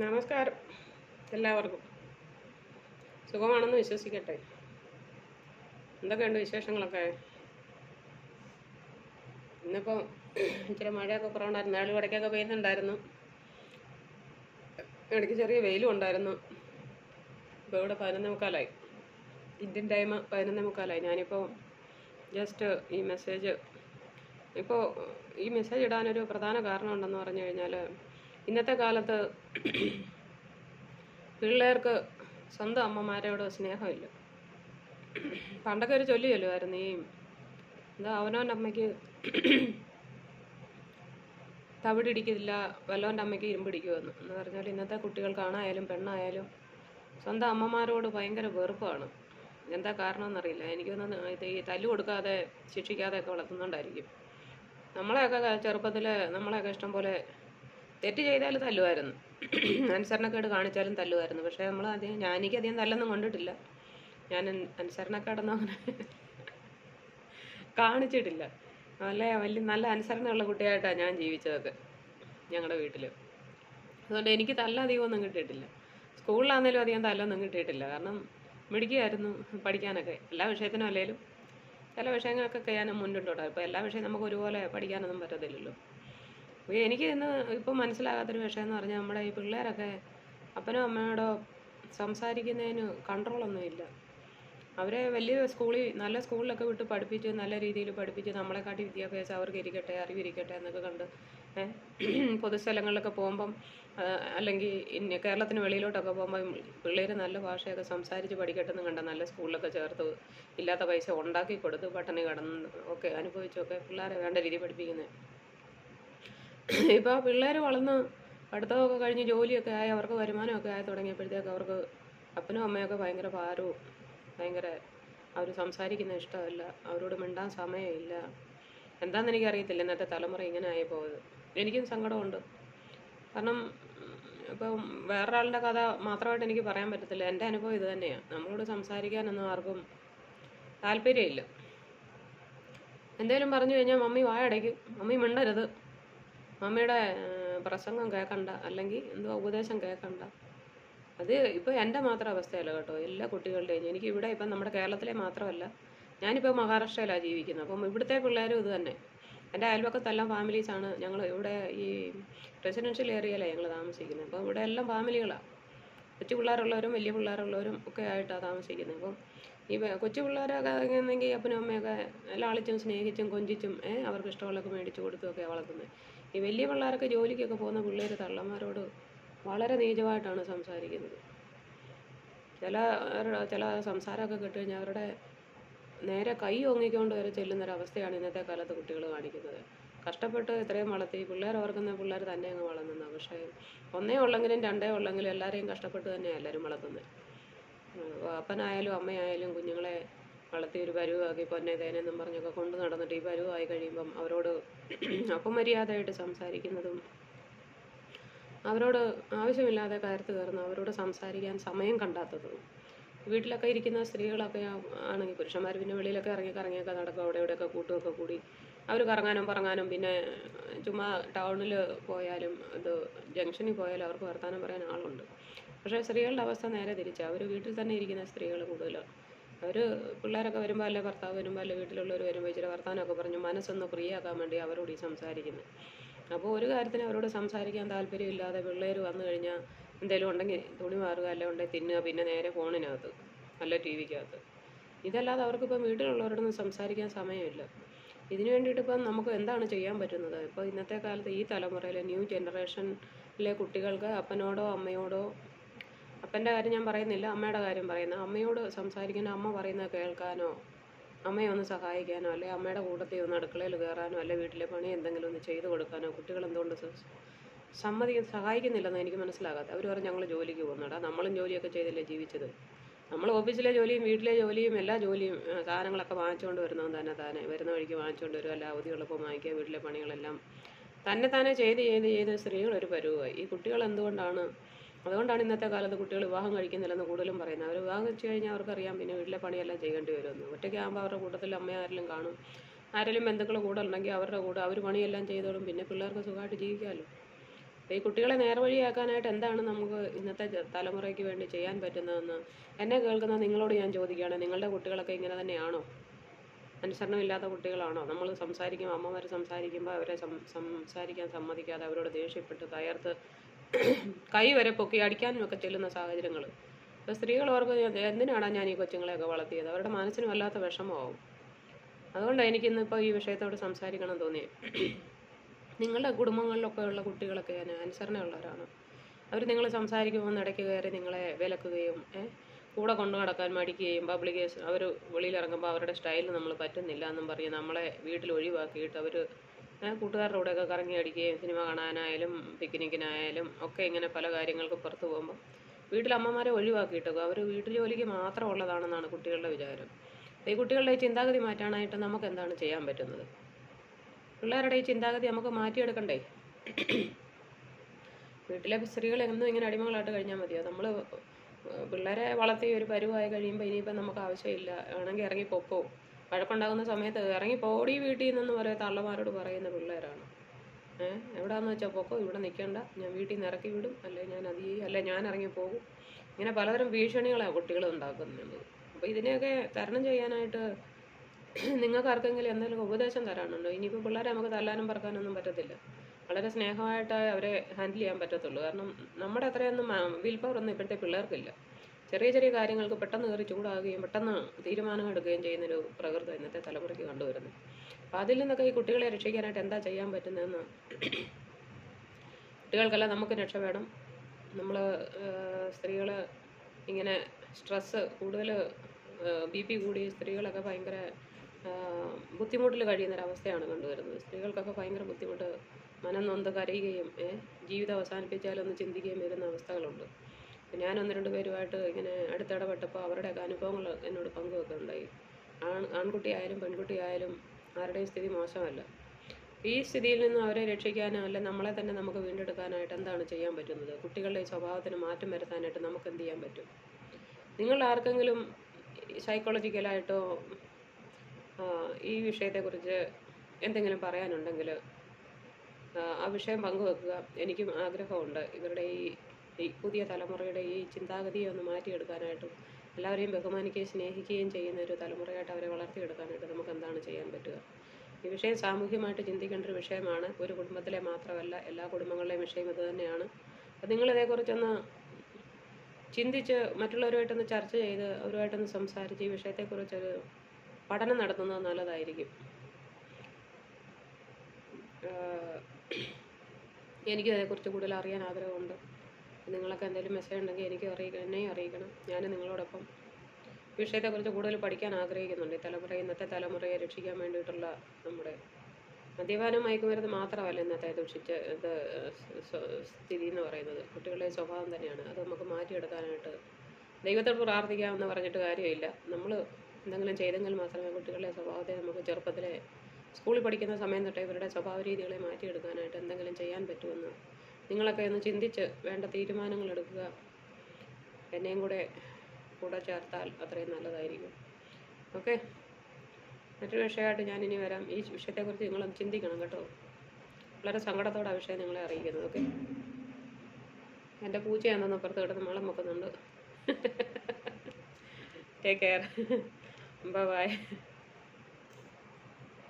നമസ്കാരം. എല്ലാവർക്കും. സുഖമാണെന്ന് വിശ്വസിക്കട്ടെ. എന്തൊക്കെയുണ്ട് വിശേഷങ്ങളൊക്കെ? ഇന്നിപ്പോൾ ഇച്ചിരി മഴയൊക്കെ കുറവുണ്ടായിരുന്നു. നാളെ ഇടയ്ക്കൊക്കെ പെയ്യുന്നുണ്ടായിരുന്നു. ഇടയ്ക്ക് ചെറിയ വെയിലും ഉണ്ടായിരുന്നു. ഇപ്പോൾ ഇവിടെ പതിനൊന്നേ മുക്കാലായി. ഇന്ത്യൻ ടൈം പതിനൊന്നേ മുക്കാലായി. ഞാനിപ്പോൾ ജസ്റ്റ് ഈ മെസ്സേജ് ഇപ്പോൾ ഈ മെസ്സേജ് ഇടാനൊരു പ്രധാന കാരണം ഉണ്ടെന്ന് പറഞ്ഞു കഴിഞ്ഞാൽ ഇന്നത്തെ കാലത്ത് പിള്ളേർക്ക് സ്വന്തം അമ്മമാരോട് സ്നേഹമില്ല. പണ്ടൊക്കെ ഒരു ചൊല്ലി ചൊല്ലുമായിരുന്നു ഈ എന്താ അവനവന്റെ അമ്മയ്ക്ക് തവിടിടിക്കില്ല വല്ലവന്റെ അമ്മയ്ക്ക് ഇരുമ്പിടിക്കുമെന്ന് എന്ന് പറഞ്ഞാൽ ഇന്നത്തെ കുട്ടികൾക്കാണായാലും പെണ്ണായാലും സ്വന്തം അമ്മമാരോട് ഭയങ്കര വെറുപ്പാണ്. എന്താ കാരണം എന്നറിയില്ല എനിക്കൊന്ന് ഇത് ഈ തല്ലു കൊടുക്കാതെ ശിക്ഷിക്കാതെയൊക്കെ വളർത്തുന്നുണ്ടായിരിക്കും. നമ്മളെയൊക്കെ ചെറുപ്പത്തിൽ നമ്മളെയൊക്കെ ഇഷ്ടം പോലെ തെറ്റ് ചെയ്താൽ തല്ലുമായിരുന്നു അനുസരണക്കേട് കാണിച്ചാലും തല്ലുമായിരുന്നു. പക്ഷേ നമ്മൾ അധികം ഞാൻ എനിക്ക് അധികം തല്ലൊന്നും കൊണ്ടിട്ടില്ല. ഞാൻ അനുസരണക്കേടൊന്നും അങ്ങനെ കാണിച്ചിട്ടില്ല. നല്ല വലിയ നല്ല അനുസരണമുള്ള കുട്ടിയായിട്ടാണ് ഞാൻ ജീവിച്ചതൊക്കെ ഞങ്ങളുടെ വീട്ടിൽ അതുകൊണ്ട് എനിക്ക് തല്ല അധികം ഒന്നും കിട്ടിയിട്ടില്ല. സ്കൂളിലാണെങ്കിലും അധികം തല്ലൊന്നും കിട്ടിയിട്ടില്ല. കാരണം മിടിക്കുകയായിരുന്നു പഠിക്കാനൊക്കെ. എല്ലാ വിഷയത്തിനും അല്ലെങ്കിലും ചില വിഷയങ്ങൾക്കൊക്കെ ഞാൻ മുന്നിട്ടോട്ടെ. ഇപ്പോൾ എല്ലാ വിഷയം നമുക്ക് ഒരുപോലെ പഠിക്കാനൊന്നും പറ്റത്തില്ലല്ലോ. എനിക്ക് ഇന്ന് ഇപ്പം മനസ്സിലാകാത്തൊരു വിഷയം എന്ന് പറഞ്ഞാൽ നമ്മുടെ ഈ പിള്ളേരൊക്കെ അപ്പനും അമ്മയോടോ സംസാരിക്കുന്നതിന് കൺട്രോളൊന്നുമില്ല. അവരെ വലിയ സ്കൂളിൽ നല്ല സ്കൂളിലൊക്കെ വിട്ട് പഠിപ്പിച്ച് നല്ല രീതിയിൽ പഠിപ്പിച്ച് നമ്മളെക്കാട്ടി വിദ്യാഭ്യാസം അവർക്ക് ഇരിക്കട്ടെ അറിവിരിക്കട്ടെ എന്നൊക്കെ കണ്ട് പൊതുസ്ഥലങ്ങളിലൊക്കെ പോകുമ്പം അല്ലെങ്കിൽ ഇന്ന കേരളത്തിന് വെളിയിലോട്ടൊക്കെ പോകുമ്പം പിള്ളേർ നല്ല ഭാഷയൊക്കെ സംസാരിച്ച് പഠിക്കട്ടെ എന്ന് കണ്ട നല്ല സ്കൂളിലൊക്കെ ചേർത്ത് ഇല്ലാത്ത പൈസ ഉണ്ടാക്കി കൊടുത്ത് പട്ടണി കടന്ന് ഒക്കെ അനുഭവിച്ചൊക്കെ പിള്ളേരെ വേണ്ട രീതി പഠിപ്പിക്കുന്നത് ഇപ്പോൾ പിള്ളേർ വളർന്ന് പഠിത്തമൊക്കെ കഴിഞ്ഞ് ജോലിയൊക്കെ ആയി അവർക്ക് വരുമാനമൊക്കെ ആയി തുടങ്ങിയപ്പോഴത്തേക്ക് അവർക്ക് അപ്പനും അമ്മയൊക്കെ ഭയങ്കര ഭാരവും ഭയങ്കര അവർ സംസാരിക്കുന്ന ഇഷ്ടമല്ല അവരോട് മിണ്ടാൻ സമയമില്ല. എന്താണെന്ന് എനിക്കറിയത്തില്ല ഇന്നത്തെ തലമുറ ഇങ്ങനെ ആയി പോയത്. എനിക്കും സങ്കടമുണ്ട്. കാരണം ഇപ്പം വേറൊരാളുടെ കഥ മാത്രമായിട്ട് എനിക്ക് പറയാൻ പറ്റത്തില്ല. എന്റെ അനുഭവം ഇത് തന്നെയാണ് നമ്മളോട് സംസാരിക്കാനൊന്നും ആർക്കും താല്പര്യമില്ല. എന്തേലും പറഞ്ഞു കഴിഞ്ഞാൽ മമ്മി വായടയ്ക്കും. മമ്മി മിണ്ടരുത്. മമ്മിയുടെ പ്രസംഗം കേൾക്കണ്ട അല്ലെങ്കിൽ എന്തോ ഉപദേശം കേൾക്കണ്ട അത് ഇപ്പോൾ എന്റെ മാത്രം അവസ്ഥയല്ല കേട്ടോ. എല്ലാ കുട്ടികളുടെയും. എനിക്ക് ഇവിടെ ഇപ്പം നമ്മുടെ കേരളത്തിലെ മാത്രമല്ല ഞാനിപ്പോൾ മഹാരാഷ്ട്രയിലാണ് ജീവിക്കുന്നത്. അപ്പം ഇവിടുത്തെ പിള്ളേരും ഇത് തന്നെ. എന്റെ അയൽവക്കത്തെല്ലാം ഫാമിലീസാണ് ഞങ്ങൾ ഇവിടെ ഈ റെസിഡൻഷ്യൽ ഏരിയയിലാണ് ഞങ്ങൾ താമസിക്കുന്നത്. അപ്പോൾ ഇവിടെ എല്ലാം ഫാമിലികളാണ് കൊച്ചു പിള്ളേരുള്ളവരും വലിയ പിള്ളേരുള്ളവരും ഒക്കെ ആയിട്ടാണ് താമസിക്കുന്നത്. അപ്പം ഈ കൊച്ചു പിള്ളേരൊക്കെ ആണെങ്കിൽ അപ്പനും അമ്മയൊക്കെ ലാളിച്ചും സ്നേഹിച്ചും കൊഞ്ചിച്ചും അവർക്ക് ഇഷ്ടമുള്ളതൊക്കെ മേടിച്ചു കൊടുത്തുമൊക്കെ വളർത്തുന്നത് ഈ വലിയ പിള്ളേരൊക്കെ ജോലിക്കൊക്കെ പോകുന്ന പിള്ളേർ തള്ളന്മാരോട് വളരെ നീചമായിട്ടാണ് സംസാരിക്കുന്നത്. ചില ചില സംസാരമൊക്കെ കേട്ട് കഴിഞ്ഞാൽ അവരുടെ നേരെ കൈ ഓങ്ങിക്കൊണ്ട് വരെ ചെല്ലുന്നൊരവസ്ഥയാണ് ഇന്നത്തെ കാലത്ത് കുട്ടികൾ കാണിക്കുന്നത്. കഷ്ടപ്പെട്ട് ഇത്രയും വളർത്തി പിള്ളേർ ഓർക്കുന്ന പിള്ളേർ തന്നെ അങ്ങ് വളർന്നുന്ന പക്ഷേ ഒന്നേ ഉള്ളെങ്കിലും രണ്ടേ ഉള്ളെങ്കിലും എല്ലാവരെയും കഷ്ടപ്പെട്ട് തന്നെയാണ് എല്ലാവരും വളർത്തുന്നത്. അപ്പനായാലും അമ്മയായാലും കുഞ്ഞുങ്ങളെ വളർത്തി ഒരു പരുവാക്കി പൊന്നെ തേനെന്നും പറഞ്ഞൊക്കെ കൊണ്ട് നടന്നിട്ട് ഈ പരുവായി കഴിയുമ്പം അവരോട് അപമര്യാദയായിട്ട് സംസാരിക്കുന്നതും അവരോട് ആവശ്യമില്ലാതെ കയർത്ത് കയറുന്ന അവരോട് സംസാരിക്കാൻ സമയം കണ്ടാത്തതും വീട്ടിലൊക്കെ ഇരിക്കുന്ന സ്ത്രീകളൊക്കെ ആണെങ്കിൽ പുരുഷന്മാർ പിന്നെ വെളിയിലൊക്കെ ഇറങ്ങി കറങ്ങിയൊക്കെ നടക്കും അവിടെ ഇവിടെയൊക്കെ കൂട്ടുമൊക്കെ കൂടി. അവർ കറങ്ങാനും പറങ്ങാനും പിന്നെ ചുമ്മാ ടൗണിൽ പോയാലും ഇത് ജംഗ്ഷനിൽ പോയാലും അവർക്ക് വർത്തമാനം പറയാൻ ആളുണ്ട്. പക്ഷേ സ്ത്രീകളുടെ അവസ്ഥ നേരെ തിരിച്ചാണ് അവർ വീട്ടിൽ തന്നെ ഇരിക്കുന്ന സ്ത്രീകൾ കൂടുതലാണ് അവർ പിള്ളേരൊക്കെ വരുമ്പോൾ അല്ലെ ഭർത്താവ് വരുമ്പോൾ അല്ലെ വീട്ടിലുള്ളവർ വരുമ്പോൾ ഇച്ചിരി വർത്താനമൊക്കെ പറഞ്ഞു മനസ്സൊന്ന് ഫ്രീ ആക്കാൻ വേണ്ടി അവരോട് ഈ സംസാരിക്കുന്നത് അപ്പോൾ ഒരു കാര്യത്തിന് അവരോട് സംസാരിക്കാൻ താല്പര്യമില്ലാതെ പിള്ളേർ വന്നു കഴിഞ്ഞാൽ എന്തെങ്കിലും ഉണ്ടെങ്കിൽ തുണി മാറുക അല്ലെ ഉണ്ടെങ്കിൽ തിന്നുക പിന്നെ നേരെ ഫോണിനകത്ത് അല്ല ടി വിക്കകത്ത്. ഇതല്ലാതെ അവർക്കിപ്പം വീട്ടിലുള്ളവരോടൊന്നും സംസാരിക്കാൻ സമയമില്ല. ഇതിനു വേണ്ടിയിട്ട് ഇപ്പം നമുക്ക് എന്താണ് ചെയ്യാൻ പറ്റുന്നത്? ഇപ്പോൾ ഇന്നത്തെ കാലത്ത് ഈ തലമുറയിലെ ന്യൂ ജനറേഷനിലെ കുട്ടികൾക്ക് അപ്പനോടോ അമ്മയോടോ അപ്പന്റെ കാര്യം ഞാൻ പറയുന്നില്ല അമ്മയുടെ കാര്യം പറയുന്നത്. അമ്മയോട് സംസാരിക്കാനോ അമ്മ പറയുന്നത് കേൾക്കാനോ അമ്മയെ ഒന്ന് സഹായിക്കാനോ അല്ലെ അമ്മയുടെ കൂട്ടത്തിൽ ഒന്ന് അടുക്കളയിൽ കയറാനോ അല്ലെ വീട്ടിലെ പണി എന്തെങ്കിലും ഒന്ന് ചെയ്തു കൊടുക്കാനോ കുട്ടികൾ എന്തുകൊണ്ട് സ- സമ്മതി സഹായിക്കുന്നില്ലെന്ന് എനിക്ക് മനസ്സിലാകാത്ത. അവർ പറഞ്ഞു ഞങ്ങൾ ജോലിക്ക് പോകുന്നുണ്ടാ നമ്മളും ജോലിയൊക്കെ ചെയ്തല്ലേ ജീവിച്ചത്. നമ്മൾ ഓഫീസിലെ ജോലിയും വീട്ടിലെ ജോലിയും എല്ലാ ജോലിയും സാധനങ്ങളൊക്കെ വാങ്ങിച്ചുകൊണ്ട് വരുന്നതും തന്നെ താനെ. വരുന്ന വഴിക്ക് വാങ്ങിച്ചുകൊണ്ട് വരും. അല്ല അവധിയുള്ളപ്പോൾ വാങ്ങിക്കുക വീട്ടിലെ പണികളെല്ലാം. തന്നെ താനെ ചെയ്ത് ചെയ്ത് ചെയ്ത് സ്ത്രീകൾ ഒരു പരുവായി. ഈ കുട്ടികൾ എന്തുകൊണ്ടാണ് അതുകൊണ്ടാണ് ഇന്നത്തെ കാലത്ത് കുട്ടികൾ വിവാഹം കഴിക്കുന്നില്ലെന്ന് കൂടുതലും പറയുന്നത്. അവർ വിവാഹം കഴിച്ചു കഴിഞ്ഞാൽ അവർക്കറിയാം പിന്നെ വീട്ടിലെ പണിയെല്ലാം ചെയ്യേണ്ടി വരുമെന്ന്. ഒറ്റയ്ക്കാകുമ്പോൾ അവരുടെ കൂട്ടത്തിൽ അമ്മ ആരെങ്കിലും കാണും. ആരെങ്കിലും ബന്ധുക്കൾ കൂടെ ഉണ്ടെങ്കിൽ അവരുടെ കൂടെ അവർ പണിയെല്ലാം ചെയ്തോളും. പിന്നെ പിള്ളേർക്ക് സുഖമായിട്ട് ജീവിക്കാമല്ലോ. ഈ കുട്ടികളെ നേർവഴിയാക്കാനായിട്ട് എന്താണ് നമുക്ക് ഇന്നത്തെ തലമുറയ്ക്ക് വേണ്ടി ചെയ്യാൻ പറ്റുന്നതെന്ന്? എന്നെ കേൾക്കുന്ന നിങ്ങളോട് ഞാൻ ചോദിക്കുകയാണ്. നിങ്ങളുടെ കുട്ടികളൊക്കെ ഇങ്ങനെ തന്നെയാണോ? അനുസരണമില്ലാത്ത കുട്ടികളാണോ? നമ്മൾ സംസാരിക്കും അമ്മമാർ സംസാരിക്കുമ്പോൾ അവരെ സംസാരിക്കാൻ സമ്മതിക്കാതെ അവരോട് ദേഷ്യപ്പെട്ട് കയർത്ത് കൈ വരെ പൊക്കി അടിക്കാനും ഒക്കെ ചെല്ലുന്ന സാഹചര്യങ്ങൾ. ഇപ്പം സ്ത്രീകൾ ഓർക്കും "ഞാൻ- എന്തിനാണ് ഞാൻ ഈ കൊച്ചുങ്ങളെയൊക്കെ വളർത്തിയത്? അവരുടെ മനസ്സിന് വല്ലാത്ത വിഷമമാവും. അതുകൊണ്ടാണ് എനിക്കിന്നിപ്പോൾ ഈ വിഷയത്തോട് സംസാരിക്കണം തോന്നിയത് നിങ്ങളുടെ കുടുംബങ്ങളിലൊക്കെ ഉള്ള കുട്ടികളൊക്കെ ഞാൻ അനുസരണയുള്ളവരാണ് അവർ നിങ്ങൾ സംസാരിക്കുമ്പോൾ ഇടയ്ക്ക് കയറി നിങ്ങളെ വിലക്കുകയും കൂടെ കൊണ്ടു നടക്കാൻ മടിക്കുകയും പബ്ലിക്കേഷൻ അവർ വെളിയിലിറങ്ങുമ്പോൾ അവരുടെ സ്റ്റൈൽ നമ്മൾ പറ്റുന്നില്ല എന്നും പറഞ്ഞ് നമ്മളെ വീട്ടിൽ ഒഴിവാക്കിയിട്ട് അവർ കൂട്ടുകാരുടെ കൂടെയൊക്കെ കറങ്ങി അടിക്കുകയും സിനിമ കാണാനായാലും പിക്നിക്കിനായാലും ഒക്കെ ഇങ്ങനെ പല കാര്യങ്ങൾക്കും പുറത്ത് പോകുമ്പോൾ വീട്ടിൽ അമ്മമാരെ ഒഴിവാക്കിയിട്ടൊക്കെ അവർ വീട്ടു ജോലിക്ക് മാത്രം ഉള്ളതാണെന്നാണ് കുട്ടികളുടെ വിചാരം. ഈ കുട്ടികളുടെ ഈ ചിന്താഗതി മാറ്റാനായിട്ട് നമുക്ക് എന്താണ് ചെയ്യാൻ പറ്റുന്നത്? പിള്ളേരുടെ ഈ ചിന്താഗതി നമുക്ക് മാറ്റിയെടുക്കണ്ടേ? വീട്ടിലെ സ്ത്രീകൾ എന്നും ഇങ്ങനെ അടിമകളായിട്ട് കഴിഞ്ഞാൽ മതിയോ? നമ്മൾ പിള്ളേരെ വളർത്തി ഒരു പരുവായി കഴിയുമ്പോൾ ഇനിയിപ്പം നമുക്ക് ആവശ്യമില്ല. വേണമെങ്കിൽ ഇറങ്ങി പൊക്കോ വഴക്കുണ്ടാകുന്ന സമയത്ത് ഇറങ്ങി പോടി വീട്ടിൽ നിന്ന് പറയാം തള്ളമാരോട് പറയുന്ന പിള്ളേരാണ്. ഏഹ് എവിടാന്ന് വെച്ചാൽ പൊക്കോ ഇവിടെ നിൽക്കണ്ട ഞാൻ വീട്ടിൽ നിന്ന് ഇറക്കി വിടും. അല്ലെ ഞാൻ അത് ചെയ്യും. അല്ലെ ഞാൻ ഇറങ്ങി പോകും. ഇങ്ങനെ പലതരം ഭീഷണികളാണ് കുട്ടികൾ ഉണ്ടാക്കുന്നത് അപ്പോൾ ഇതിനെയൊക്കെ തരണം ചെയ്യാനായിട്ട് നിങ്ങൾക്ക് ആർക്കെങ്കിലും എന്തെങ്കിലും ഉപദേശം തരാനുണ്ടോ? ഇനിയിപ്പോൾ പിള്ളേരെ നമുക്ക് തല്ലാനും പറക്കാനൊന്നും പറ്റത്തില്ല. വളരെ സ്നേഹമായിട്ട് അവരെ ഹാൻഡിൽ ചെയ്യാൻ പറ്റത്തുള്ളൂ. കാരണം നമ്മുടെ അത്രയൊന്നും വിൽ പവർ ഒന്നും ഇപ്പോഴത്തെ പിള്ളേർക്കില്ല. ചെറിയ ചെറിയ കാര്യങ്ങൾക്ക് പെട്ടെന്ന് കയറി ചൂടാകുകയും പെട്ടെന്ന് തീരുമാനം എടുക്കുകയും ചെയ്യുന്ന ഒരു പ്രകൃതം ഇന്നത്തെ തലമുറയ്ക്ക് കണ്ടുവരുന്നത് അപ്പോൾ അതിൽ നിന്നൊക്കെ ഈ കുട്ടികളെ രക്ഷിക്കാനായിട്ട് എന്താ ചെയ്യാൻ പറ്റുന്നതെന്ന് കുട്ടികൾക്കെല്ലാം നമുക്ക് രക്ഷ വേണം. നമ്മൾ സ്ത്രീകൾ ഇങ്ങനെ സ്ട്രെസ്സ് കൂടുതൽ ബി പി കൂടി സ്ത്രീകളൊക്കെ ഭയങ്കര ബുദ്ധിമുട്ടിൽ കഴിയുന്നൊരവസ്ഥയാണ് കണ്ടുവരുന്നത്. സ്ത്രീകൾക്കൊക്കെ ഭയങ്കര ബുദ്ധിമുട്ട് മനം നൊന്ത് കരയുകയും ജീവിതം അവസാനിപ്പിച്ചാലൊന്ന് ചിന്തിക്കുകയും വരുന്ന അവസ്ഥകളുണ്ട്. ഞാൻ ഒന്ന് രണ്ട് പേരുമായിട്ട് ഇങ്ങനെ അടുത്തിടപെട്ടപ്പോൾ അവരുടെയൊക്കെ അനുഭവങ്ങൾ എന്നോട് പങ്കുവെക്കുന്നുണ്ടായി. ആൺ ആൺകുട്ടിയായാലും പെൺകുട്ടിയായാലും ആരുടെയും സ്ഥിതി മോശമല്ല. ഈ സ്ഥിതിയിൽ നിന്ന് അവരെ രക്ഷിക്കാനോ അല്ല നമ്മളെ തന്നെ നമുക്ക് വീണ്ടെടുക്കാനായിട്ട് എന്താണ് ചെയ്യാൻ പറ്റുന്നത്? കുട്ടികളുടെ സ്വഭാവത്തിന് മാറ്റം വരുത്താനായിട്ട് നമുക്ക് എന്ത് ചെയ്യാൻ പറ്റും? നിങ്ങൾ ആർക്കെങ്കിലും സൈക്കോളജിക്കലായിട്ടോ ഈ വിഷയത്തെക്കുറിച്ച് എന്തെങ്കിലും പറയാനുണ്ടെങ്കിൽ ആ വിഷയം പങ്കുവെക്കുക. എനിക്കും ആഗ്രഹമുണ്ട്. ഇവരുടെ ഈ ഈ പുതിയ തലമുറയുടെ ഈ ചിന്താഗതിയെ ഒന്ന് മാറ്റിയെടുക്കാനായിട്ടും എല്ലാവരെയും ബഹുമാനിക്കുകയും സ്നേഹിക്കുകയും ചെയ്യുന്ന ഒരു തലമുറയായിട്ട് അവരെ വളർത്തിയെടുക്കാനായിട്ട് നമുക്ക് എന്താണ് ചെയ്യാൻ പറ്റുക? ഈ വിഷയം സാമൂഹ്യമായിട്ട് ചിന്തിക്കേണ്ട ഒരു വിഷയമാണ്. ഒരു കുടുംബത്തിലെ മാത്രമല്ല എല്ലാ കുടുംബങ്ങളിലെയും വിഷയം ഇത് തന്നെയാണ്. അപ്പം നിങ്ങളിതേക്കുറിച്ചൊന്ന് ചിന്തിച്ച് മറ്റുള്ളവരുമായിട്ടൊന്ന് ചർച്ച ചെയ്ത് അവരുമായിട്ടൊന്ന് സംസാരിച്ച് ഈ വിഷയത്തെക്കുറിച്ചൊരു പഠനം നടത്തുന്നത് നല്ലതായിരിക്കും. എനിക്ക് അതേക്കുറിച്ച് കൂടുതൽ അറിയാൻ ആഗ്രഹമുണ്ട്. നിങ്ങളൊക്കെ എന്തെങ്കിലും മെസ്സേജ് ഉണ്ടെങ്കിൽ എനിക്ക് അറിയിക്കണം എന്നെയും അറിയിക്കണം. ഞാൻ നിങ്ങളോടൊപ്പം വിഷയത്തെക്കുറിച്ച് കൂടുതൽ പഠിക്കാൻ ആഗ്രഹിക്കുന്നുണ്ട്. ഈ തലമുറ ഇന്നത്തെ തലമുറയെ രക്ഷിക്കാൻ വേണ്ടിയിട്ടുള്ള നമ്മുടെ മദ്യപാനം മയക്കുമരുന്ന് മാത്രമല്ല ഇന്നത്തെ ദുഷിച്ച ഇത് സ്ഥിതി എന്ന് പറയുന്നത്. കുട്ടികളുടെ സ്വഭാവം തന്നെയാണ്. അത് നമുക്ക് മാറ്റിയെടുക്കാനായിട്ട് ദൈവത്തോട് പ്രാർത്ഥിക്കാമെന്ന് പറഞ്ഞിട്ട് കാര്യമില്ല. നമ്മൾ എന്തെങ്കിലും ചെയ്തെങ്കിൽ മാത്രമേ കുട്ടികളുടെ സ്വഭാവത്തെ നമുക്ക് ചെറുപ്പത്തിലെ സ്കൂളിൽ പഠിക്കുന്ന സമയം തൊട്ടേ ഇവരുടെ സ്വഭാവ രീതികളെ മാറ്റിയെടുക്കാനായിട്ട് എന്തെങ്കിലും ചെയ്യാൻ പറ്റുമെന്ന് നിങ്ങളൊക്കെ ഒന്ന് ചിന്തിച്ച് വേണ്ട തീരുമാനങ്ങൾ എടുക്കുക. എന്നെയും കൂടെ കൂടെ ചേർത്താൽ അത്രയും നല്ലതായിരിക്കും. ഓക്കെ? മറ്റൊരു വിഷയമായിട്ട് ഞാൻ ഇനി വരാം. ഈ വിഷയത്തെക്കുറിച്ച് നിങ്ങളൊന്ന് ചിന്തിക്കണം കേട്ടോ. വളരെ സങ്കടത്തോടെ ആ വിഷയം നിങ്ങളെ അറിയിക്കുന്നത്. ഓക്കെ? എന്റെ പൂച്ചയാണെന്ന് അപ്പുറത്ത് കിടന്ന് മളം വെക്കുന്നുണ്ട്. Take care bye